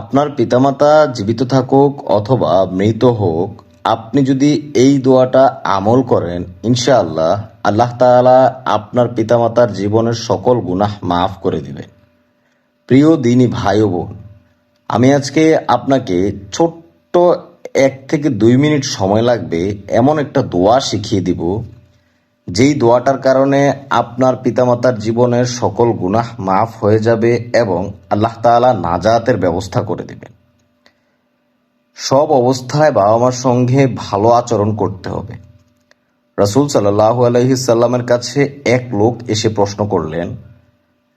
আপনার পিতামাতা জীবিত থাকুক অথবা মৃত হোক, আপনি যদি এই দোয়াটা আমল করেন, ইনশাআল্লাহ আল্লাহ তাআলা আপনার পিতামাতার জীবনের সকল গুনাহ মাফ করে দিবেন। প্রিয় দিনী ভাই বোন, আমি আজকে আপনাকে ছোট্ট এক থেকে দুই মিনিট সময় লাগবে এমন একটা দোয়া শিখিয়ে দিব যেই দোয়াটার কারণে আপনার পিতামাতার জীবনের সকল গুনাহ মাফ হয়ে যাবে এবং আল্লাহ তাআলা নাজাতের ব্যবস্থা করে দেবেন। সব অবস্থায় বাবা মার সঙ্গে ভালো আচরণ করতে হবে। রাসূল সাল্লাল্লাহু আলাইহি সাল্লামের কাছে এক লোক এসে প্রশ্ন করলেন,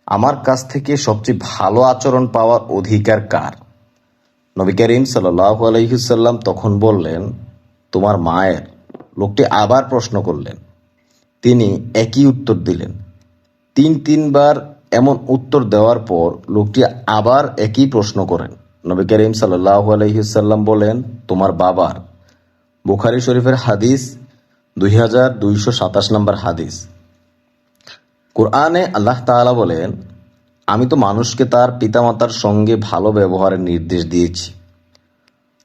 আমার কাছ থেকে সবচেয়ে ভালো আচরণ পাওয়ার অধিকার কার? নবী করিম সাল্লাল্লাহু আলাইহি সাল্লাম তখন বললেন, তোমার মায়ের। লোকটি আবার প্রশ্ন করলেন তিনি একই উত্তর দিলেন। তিন তিনবার এমন উত্তর দেওয়ার পর লোকটি আবার একই প্রশ্ন করেন। নবী করিম সাল্লাহ আলহিসাল্লাম বলেন, তোমার বাবার। বুখারি শরীফের হাদিস দুই হাজার দুইশো সাতাশ নম্বর হাদিস। কোরআনে আল্লাহ তাআলা বলেন, আমি তো মানুষকে তার পিতামাতার সঙ্গে ভালো ব্যবহারের নির্দেশ দিয়েছি।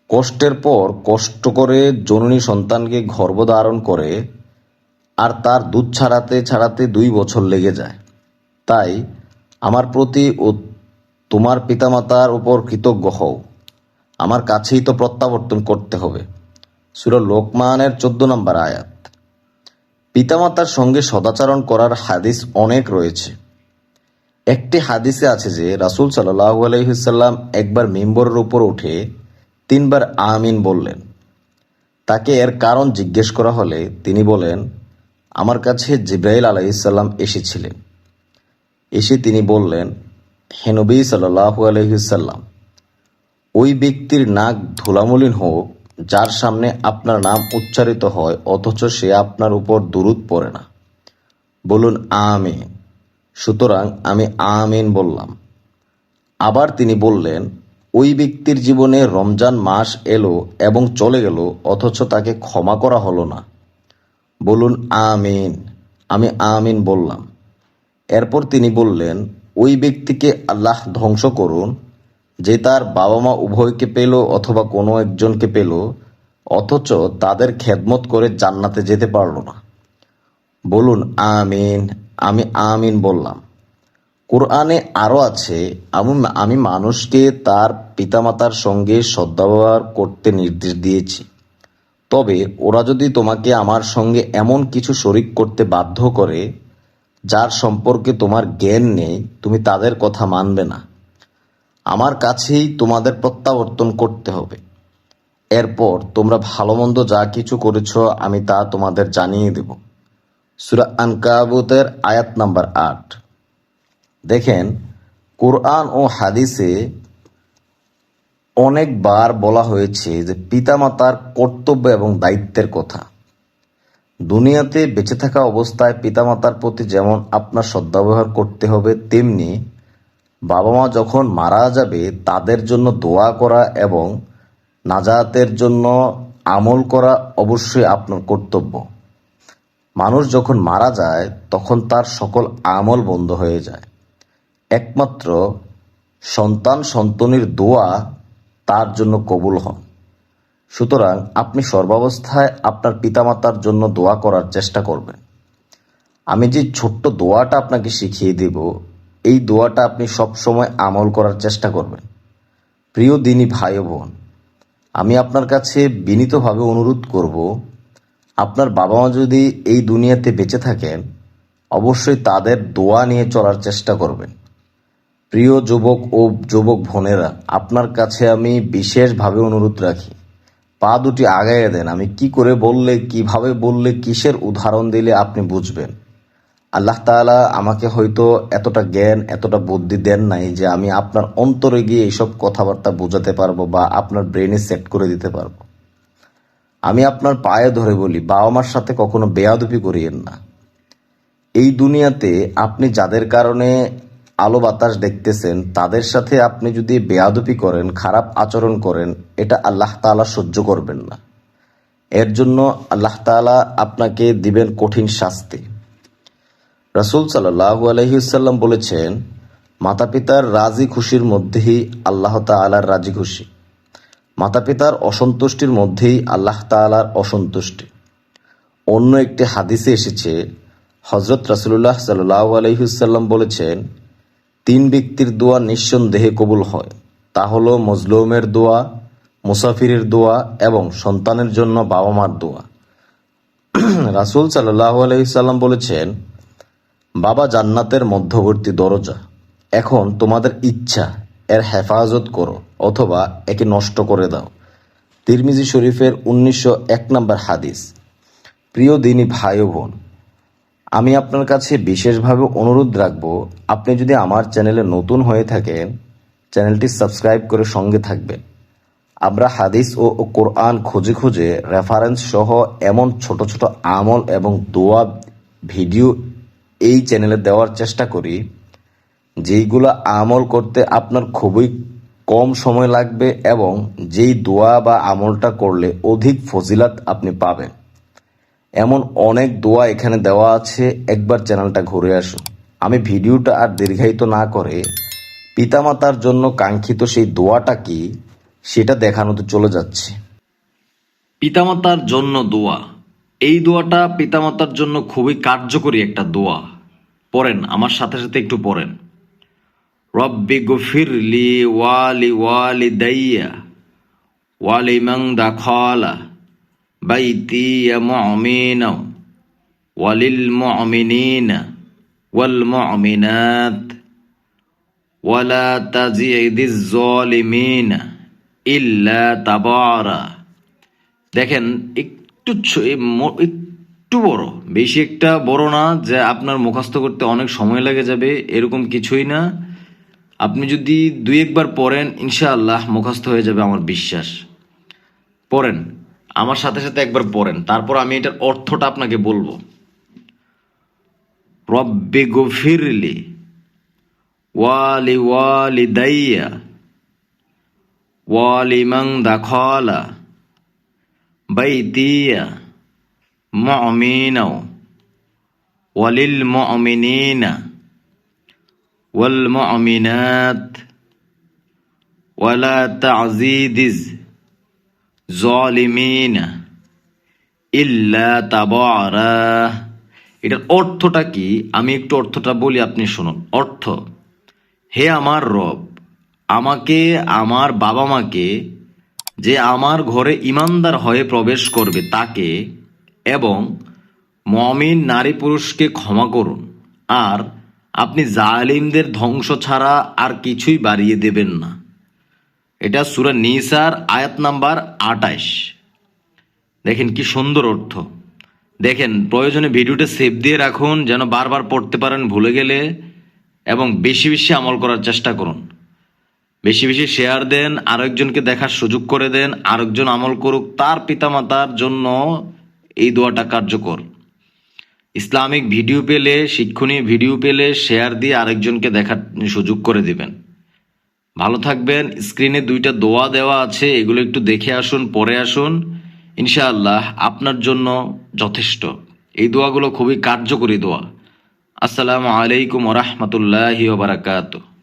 কষ্টের পর কষ্ট করে জননী সন্তানকে গর্ভধারণ করে আর তার দুধ ছাড়াতে ছাড়াতে দুই বছর লেগে যায়। তাই আমার প্রতি ও তোমার পিতামাতার উপর কৃতজ্ঞ হও। আমার কাছেই তো প্রত্যাবর্তন করতে হবে। সুর লোকমানের চোদ্দ নম্বর আয়াত। পিতামাতার সঙ্গে সদাচরণ করার হাদিস অনেক রয়েছে। একটি হাদিসে আছে যে, রাসূল সাল্লাল্লাহু আলাইহি সাল্লাম একবার মিম্বরের উপর উঠে তিনবার আমিন বললেন। তাকে এর কারণ জিজ্ঞেস করা হলে তিনি বলেন জিব্রাইল আলাইসাল্লাম এসেছিলেন। এসে তিনি বললেন, হে নবী সাল্লাহু আলহিসাল্লাম ওই ব্যক্তির নাক ধুলামলিন হোক, যার সামনে আপনার নাম উচ্চারিত হয়, অথচ সে আপনার উপর দুরুদ পড়ে না। বলুন, আমিন। সুতরাং আমি আমিন বললাম। আবার তিনি বললেন, ওই ব্যক্তির জীবনে রমজান মাস এলো এবং চলে গেল, অথচ তাকে ক্ষমা করা হলো না। বলুন আমিন। আমি আমিন বললাম। এরপর তিনি বললেন, ওই ব্যক্তিকে আল্লাহ ধ্বংস করুন, যে তার বাবা মা উভয়কে পেল অথবা কোনো একজনকে পেল, অথচ তাদের খেদমত করে জান্নাতে যেতে পারল না। বলুন আমিন। আমি আমিন বললাম। কোরআনে আরও আছে, আমি আমি মানুষকে তার পিতামাতার সঙ্গে সদ্ব্যবহার করতে নির্দেশ দিয়েছি। তবে ওরা যদি তোমাকে আমার সঙ্গে এমন কিছু শরিক করতে বাধ্য করে, যার সম্পর্কে তোমার জ্ঞান নেই, তুমি তাদের কথা মানবে না। আমার কাছেই তোমাদের প্রত্যাবর্তন করতে হবে। এরপর তোমরা ভালো মন্দ যা কিছু করেছ, আমি তা তোমাদের জানিয়ে দেব। সুরা আনকাবুতের আয়াত নাম্বার আট। দেখেন, কোরআন ও হাদিসে অনেকবার বলা হয়েছে যে পিতামাতার কর্তব্য এবং দায়িত্বের কথা। দুনিয়াতে বেঁচে থাকা অবস্থায় পিতামাতার প্রতি যেমন আপনার সদ্ব্যবহার করতে হবে, তেমনি বাবা মা যখন মারা যাবে, তাদের জন্য দোয়া করা এবং নাজাতের জন্য আমল করা অবশ্যই আপনার কর্তব্য। মানুষ যখন মারা যায়, তখন তার সকল আমল বন্ধ হয়ে যায়। একমাত্র সন্তান সন্তনির দোয়া তার জন্য কবুল হন। সুতরাং আপনি সর্বাবস্থায় আপনার পিতামাতার জন্য দোয়া করার চেষ্টা করবেন। আমি যে ছোট্ট দোয়াটা আপনাকে শিখিয়ে দেব, এই দোয়াটা আপনি সব সময় আমল করার চেষ্টা করবেন। প্রিয় দিনী ভাই বোন, আমি আপনার কাছে বিনীতভাবে অনুরোধ করব, আপনার বাবা মা যদি এই দুনিয়াতে বেঁচে থাকেন, অবশ্যই তাদের দোয়া নিয়ে চলার চেষ্টা করবেন। প্রিয় যুবক ও যুবক বোনেরা, আপনার কাছে আমি বিশেষভাবে অনুরোধ রাখি। পা দুটি আগাইয়ে দেন। আমি কি করে বললে, কীভাবে বললে, কিসের উদাহরণ দিলে আপনি বুঝবেন? আল্লাহ তাআলা আমাকে হয়তো এতটা জ্ঞান, এতটা বুদ্ধি দেন নাই যে আমি আপনার অন্তরে গিয়ে এইসব কথাবার্তা বোঝাতে পারব বা আপনার ব্রেনে সেট করে দিতে পারব। আমি আপনার পায়ে ধরে বলি বাবা মার সাথে কখনো বেয়াদুপি করিয়েন না। এই দুনিয়াতে আপনি যাদের কারণে আলো বাতাস দেখতেছেন, তাদের সাথে আপনি যদি বেয়াদপি করেন, খারাপ আচরণ করেন, এটা আল্লাহ তাআলা সহ্য করবেন না। এর জন্য আল্লাহ তাআলা আপনাকে দিবেন কঠিন শাস্তি। রাসূল সাল্লাল্লাহু আলাইহি ওয়াসাল্লাম বলেছেন মাতা পিতার রাজি খুশির মধ্যেই আল্লাহ তালার রাজি খুশি। মাতা পিতার অসন্তুষ্টির মধ্যেই আল্লাহ তালার অসন্তুষ্টি। অন্য একটি হাদিসে এসেছে হজরত রাসুল্লাহ সাল্লাহ আলহিসাল্লাম বলেছেন তিন ব্যক্তির দোয়া নিঃসন্দেহে কবুল হয়। তা হলো মজলুমের দোয়া, মুসাফিরের দোয়া এবং সন্তানের জন্য বাবা মার দোয়া। রাসুল সাল্লাহ আলহিসাল্লাম বলেছেন, বাবা জান্নাতের মধ্যবর্তী দরজা। এখন তোমাদের ইচ্ছা, এর হেফাজত করো অথবা একে নষ্ট করে দাও। তিরমিজি শরীফের উনিশশো এক নম্বর হাদিস। প্রিয় দিনী ভাই বোন আমি আপনার কাছে বিশেষভাবে অনুরোধ রাখব, আপনি যদি আমার চ্যানেলে নতুন হয়ে থাকেন, চ্যানেলটি সাবস্ক্রাইব করে সঙ্গে থাকবেন। আমরা হাদিস ও কোরআন খুঁজে খুঁজে রেফারেন্স সহ এমন ছোট ছোট আমল এবং দোয়া ভিডিও এই চ্যানেলে দেওয়ার চেষ্টা করি, যেইগুলো আমল করতে আপনার খুবই কম সময় লাগবে এবং যেই দোয়া বা আমলটা করলে অধিক ফজিলাত আপনি পাবেন। এমন অনেক দোয়া এখানে দেওয়া আছে, একবার চ্যানেলটা ঘুরে আসুন। আমি ভিডিওটা আর দীর্ঘায়িত না করে পিতামাতার জন্য কাঙ্ক্ষিত সেই দোয়াটা কি, সেটা দেখানোতে চলে যাচ্ছে। পিতামাতার জন্য দোয়া। এই দোয়াটা পিতামাতার জন্য খুবই কার্যকরী একটা দোয়া। পড়েন, আমার সাথে সাথে একটু পড়েন। রব্বি গফিরলি ওয়ালি ওয়ালি দাইয়া ওয়ালি মং দাখলা। বাইতি ওয়ালিল ওয়াল ওয়ালা ইল্লা তাবারা। দেখেন, একটু একটু বড়, বেশি একটা বড় না যে আপনার মুখস্থ করতে অনেক সময় লেগে যাবে, এরকম কিছুই না। আপনি যদি দুই একবার পড়েন, ইনশাআল্লাহ মুখস্থ হয়ে যাবে আমার বিশ্বাস। পড়েন। আমার সাথে সাথে একবার পড়েন, তারপর আমি এটার অর্থটা আপনাকে বলব। রব্বে গফিরলি ওয়ালি ওয়ালি দাইয়া ওয়ালি ওয়ালিমাং দাখলা বাইতিয়া মমিনাও ওয়ালিল মমিনিনা ওয়াল মমিনাত ওয়ালা তাজিদিজ জলিমিন ইল্লা তাবরা। এটার অর্থটা কি? আমি একটু অর্থটা বলি, আপনি শুনুন। অর্থ, হে আমার রব, আমাকে, আমার বাবা মাকে যে আমার ঘরে ইমানদার হয়ে প্রবেশ করবে, তাকে এবং মমিন নারী পুরুষকে ক্ষমা করুন। আর আপনি জালিমদের ধ্বংস ছাড়া আর কিছুই বাড়িয়ে দেবেন না। এটা সুরা নিসার আয়াত নাম্বার আটাইশ। দেখেন কি সুন্দর অর্থ। দেখেন, প্রয়োজনে ভিডিওটা সেভ দিয়ে রাখুন, যেন বারবার পড়তে পারেন ভুলে গেলে, এবং বেশি বেশি আমল করার চেষ্টা করুন। বেশি বেশি শেয়ার দেন, আরেকজনকে দেখার সুযোগ করে দেন, আরেকজন আমল করুক, তার পিতামাতার জন্য এই দোয়াটা কার্যকর। ইসলামিক ভিডিও পেলে, শিক্ষণীয় ভিডিও পেলে শেয়ার দিয়ে আরেকজনকে দেখার সুযোগ করে দিবেন। ভালো থাকবেন। স্ক্রিনে দুইটা দোয়া দেওয়া আছে, এগুলো একটু দেখে আসুন পরে আসুন। ইনশাআল্লাহ আপনার জন্য যথেষ্ট। এই দোয়াগুলো খুবই কার্যকরী দোয়া। আসসালামু আলাইকুম রহমতুল্লাহ বারাকাতুহ।